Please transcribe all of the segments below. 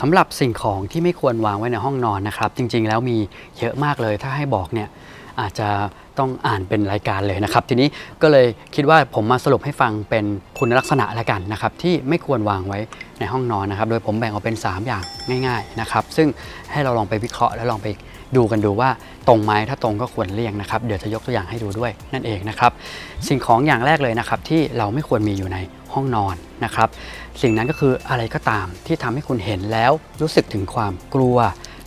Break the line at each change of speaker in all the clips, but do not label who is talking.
สำหรับสิ่งของที่ไม่ควรวางไว้ในห้องนอนนะครับ จริงๆ แล้วมีเยอะมากเลย ถ้าให้บอกเนี่ยอาจจะต้องอ่านเป็นรายการเลยนะครับ ทีนี้ก็เลยคิดว่าผมมาสรุปให้ฟังเป็นคุณลักษณะละกันนะครับ ที่ไม่ควรวางไว้ในห้องนอนนะครับ โดยผมแบ่งออกเป็น 3 อย่างง่าย ๆนะครับ ซึ่งให้เราลองไปวิเคราะห์และลองไป ดูกันดูว่าตรงไหมถ้าตรงก็ควรเลี่ยงนะครับ เดี๋ยวจะยกตัวอย่างให้ดูด้วยนั่นเองนะครับ สิ่งของอย่างแรกเลยนะครับที่เราไม่ควรมีอยู่ในห้องนอนนะครับ สิ่งนั้นก็คืออะไรก็ตามที่ทำให้คุณเห็นแล้วรู้สึกถึงความกลัว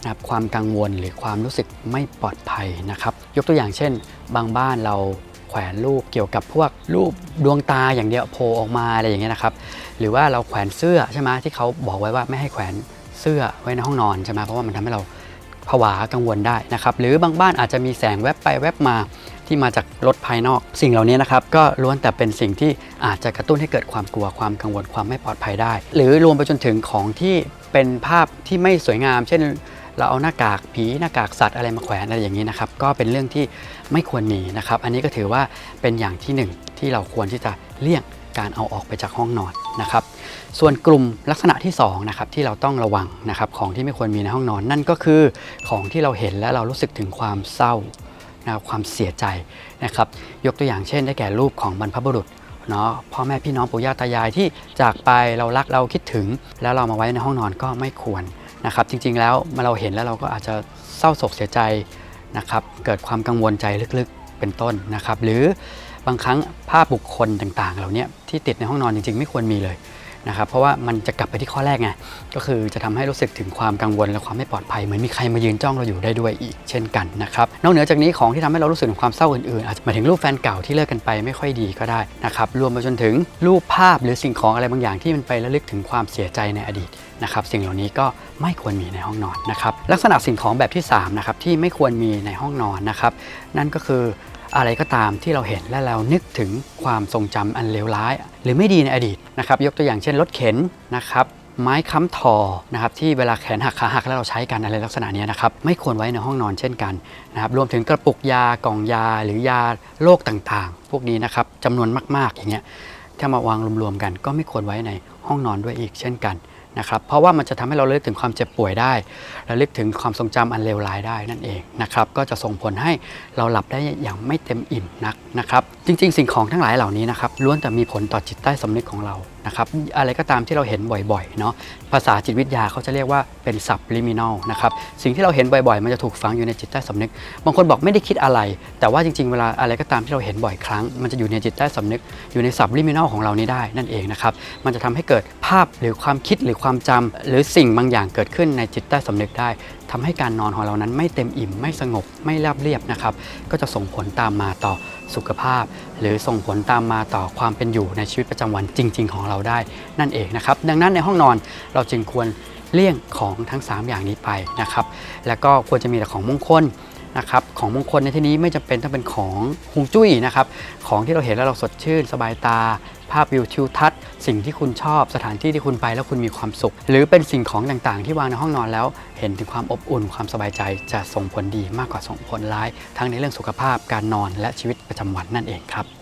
นะครับความกังวลหรือความรู้สึกไม่ปลอดภัยนะครับ ยกตัวอย่างเช่น บางบ้านเราแขวนรูปเกี่ยวกับพวกรูปดวงตาอย่างเดียวโผล่ออกมาอะไรอย่างเงี้ยนะครับ หรือว่าเราแขวนเสื้อใช่ไหมที่เขาบอกไว้ว่าไม่ให้แขวนเสื้อไว้ในห้องนอนใช่ไหมเพราะว่ามันทำให้เรา ผวากังวลได้นะครับ หรือบางบ้านอาจจะมีแสงแวบไปแวบมาที่มาจากรถภายนอก สิ่งเหล่านี้นะครับ ก็ล้วนแต่เป็นสิ่งที่อาจจะกระตุ้นให้เกิดความกลัวความกังวลความไม่ปลอดภัยได้ หรือรวมไปจนถึงของที่เป็นภาพที่ไม่สวยงาม เช่น เราเอาหน้ากากผีหน้ากากสัตว์อะไรมาแขวนอะไรอย่างนี้นะครับ ก็เป็นเรื่องที่ไม่ควรมีนะครับ อันนี้ก็ถือว่าเป็นอย่างที่หนึ่งที่เราควรที่จะเลี่ยง การเอาออกไปจากห้องนอนนะครับส่วนกลุ่มลักษณะที่2นะครับที่เราต้องระวังนะครับของที่ไม่ควรมีในห้องนอนนั่นก็คือของที่เราเห็นและเรารู้สึกถึงความเศร้านะครับความเสียใจนะครับยกตัวอย่างเช่น ได้แก่รูปของบรรพบุรุษเนาะพ่อแม่พี่น้องปู่ย่าตายายที่จากไปเรารักเราคิดถึง แล้วเรามาไว้ในห้องนอนก็ไม่ควรนะครับจริงๆแล้วมาเราเห็นแล้วเราก็อาจจะเศร้าโศกเสียใจนะครับเกิดความกังวลใจลึกๆเป็นต้นนะครับ หรือ บางครั้งภาพบุคคลต่างๆ เหล่านี้ที่ติดในห้องนอนจริงๆ ไม่ควรมีเลยนะครับเพราะว่ามันจะกลับไปที่ข้อแรกไงก็คือจะทำให้รู้สึกถึงความกังวลและความไม่ปลอดภัยเหมือนมีใครมายืนจ้องเราอยู่ได้ด้วยอีกเช่นกันนะครับนอกเหนือจากนี้ของที่ทำให้เรารู้สึกถึงความเศร้าอื่นๆอาจจะหมายถึงรูปแฟนเก่าที่เลิกกันไปไม่ค่อยดีก็ได้นะครับรวมไปจนถึงรูปภาพหรือสิ่งของอะไรบางอย่างที่มันไประลึกถึงความเสียใจในอดีตนะครับสิ่งเหล่านี้ก็ไม่ควรมีในห้องนอนนะครับลักษณะสิ่งของแบบที่3นะครับที่ไม่ควรมีในห้องนอนนะครับนั่นก็คือ อะไรก็ตามที่เราเห็นและเรานึกถึงความทรงจำอันเลวร้าย หรือไม่ดีในอดีตนะครับยกตัวอย่างเช่นรถเข็นนะครับไม้ค้ำทอนะครับที่เวลาแขนหักขาหักแล้วเราใช้กันอะไรลักษณะนี้นะครับไม่ควรไว้ในห้องนอนเช่นกันนะครับรวมถึงกระปุกยากล่องยาหรือยาโรคต่างๆ พวกนี้นะครับจำนวนมากๆอย่างเงี้ยถ้ามาวางรวมๆกัน ก็ไม่ควรไว้ในห้องนอนด้วยอีกเช่นกัน นะครับเพราะว่ามันจะทำให้เราเลึกถึงความเจ็บป่วยได้ระลึกถึงความทรงจำอันเลวร้ายได้นั่นเองนะครับก็จะส่งผลให้เราหลับได้อย่างไม่เต็มอิ่มนักนะครับจริง ๆ สิ่งของทั้งหลายเหล่านี้นะครับล้วนแต่มีผลต่อจิตใต้สำนึกของเรานะครับอะไรก็ตามที่เราเห็นบ่อยๆเนาะภาษาจิตวิทยาเขาจะเรียกว่าเป็น subliminal นะครับสิ่งที่เราเห็นบ่อยๆ มันจะถูกฝังอยู่ในจิตใต้สำนึก บางคนบอกไม่ได้คิดอะไร แต่ว่าจริงๆ เวลาอะไรก็ตามที่เราเห็นบ่อยครั้ง มันจะอยู่ในจิตใต้สำนึก อยู่ใน subliminal ของเรานี้ได้นั่นเองนะครับมันจะทำให้เกิดภาพหรือความคิดหรือความจำหรือสิ่งบางอย่างเกิดขึ้นในจิตใต้สำนึกได้ทำให้การนอนของเรานั้นไม่เต็มอิ่มไม่สงบไม่ราบเรียบนะครับก็จะส่งผลตามมาต่อสุขภาพหรือส่งผลตามมาต่อความเป็นอยู่ในชีวิตประจำวันจริง ๆ ของเราได้นั่นเองนะครับ ดังนั้นในห้องนอนเราจึงควรเลี่ยงของทั้ง 3 อย่างนี้ไปนะครับ แล้วก็ควรจะมีแต่ของมงคล นะครับของมงคลในที่นี้ไม่จำเป็นต้องเป็นของฮวงจุ้ยนะครับของที่เราเห็นแล้วเราสดชื่น สบายตา ภาพวิวทิวทัศน์สิ่งที่คุณชอบสถานที่ที่คุณไปแล้วคุณมีความสุข หรือเป็นสิ่งของต่างๆ ที่วางในห้องนอนแล้ว เห็นถึงความอบอุ่นความสบายใจจะส่งผลดีมากกว่าส่งผลร้าย ทั้งในเรื่องสุขภาพการนอนและชีวิตประจำวันนั่นเองครับ